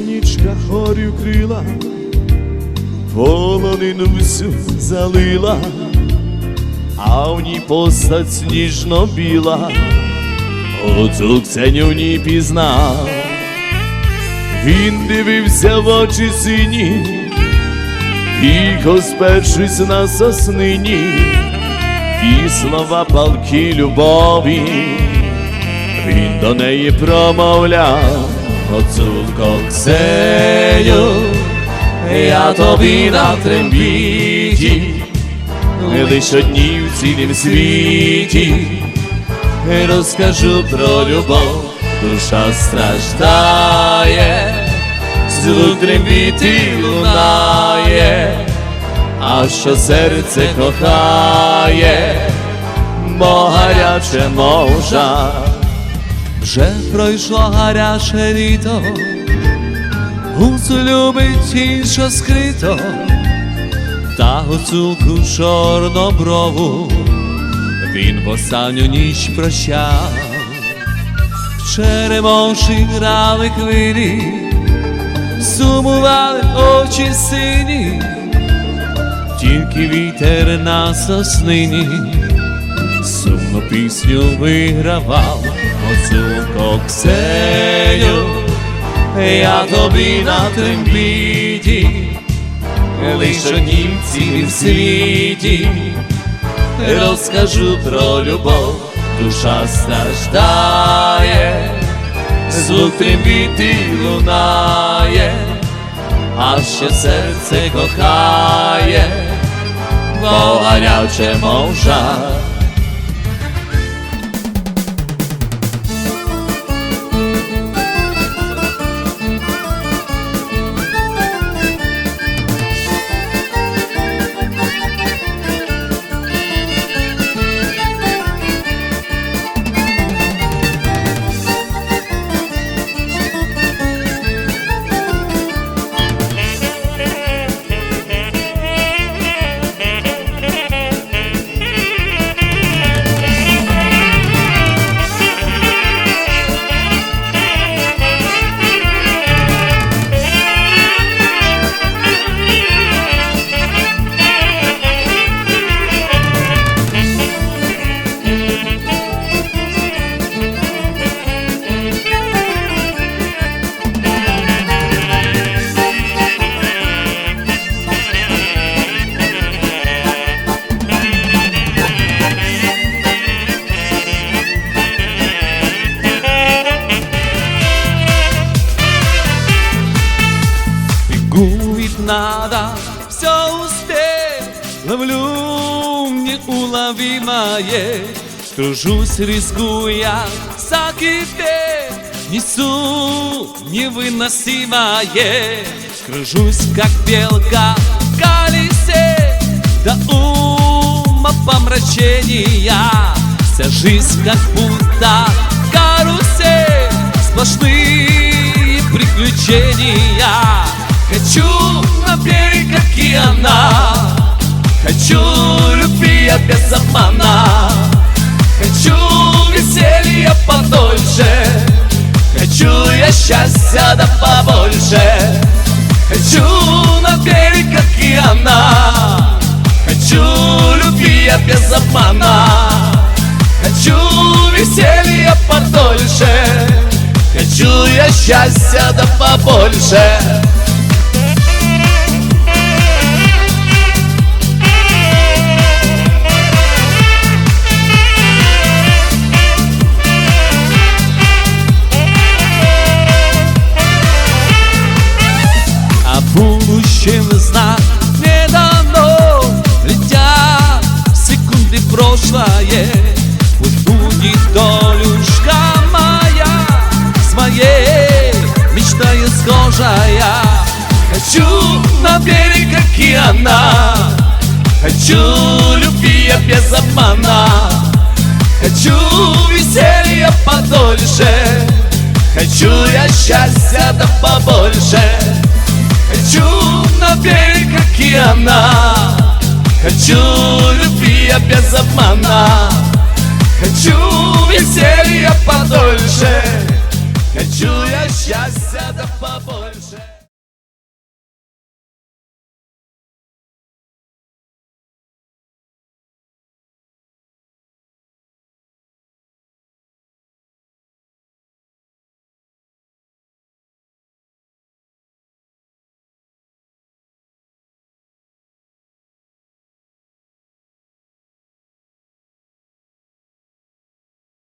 нічка хорю крила, полонину всю залила, а в ній постать сніжно біла, оцю Ксеню в ній пізнав. Він дивився в очі сині, тихо спершись на соснині, і слова палки любові, він до неї промовляв, Оцулко Ксеню, я тобі на трембіті, лиш одні в цілім світі, розкажу про любов, душа страждає, звук трембіти лунає, а що серце кохає, бо гаряче можа. Вже пройшло гаряче літо, гуцу любить інша скрито, та гуцулку чорноброву він в останню ніч прощав. В черемоші грали хвилі, сумували очі сині, тільки вітер на соснині. Сумну пісню вигравав Оцулко Ксеню, я тобі на трембіті, лиш однім в світі, розкажу про любов, душа страждає, звук трембіти лунає, а ще серце кохає, бо гаряче мов жар. Бегует надо, все успеть, ловлю неуловимое, кружусь, рискуя, закипеть, несу невыносимое, кружусь, как белка в колесе, до ума помрачения, вся жизнь как будто карусель, сплошные приключения. Хочу на берег океана Хочу любви без обмана. Хочу веселья подольше. Хочу я счастья да побольше. Хочу на берег океана Хочу любви без обмана. Хочу веселья подольше. Хочу я счастья да побольше будущем знак не дано Летят секунды прошлое. Пусть будет долюшка моя С моей мечтой схожая. Хочу на берег океана Хочу любви без обмана. Хочу веселья подольше Хочу я счастья Хочу любви без обмана. Хочу веселья подольше. Хочу я счастья да побольше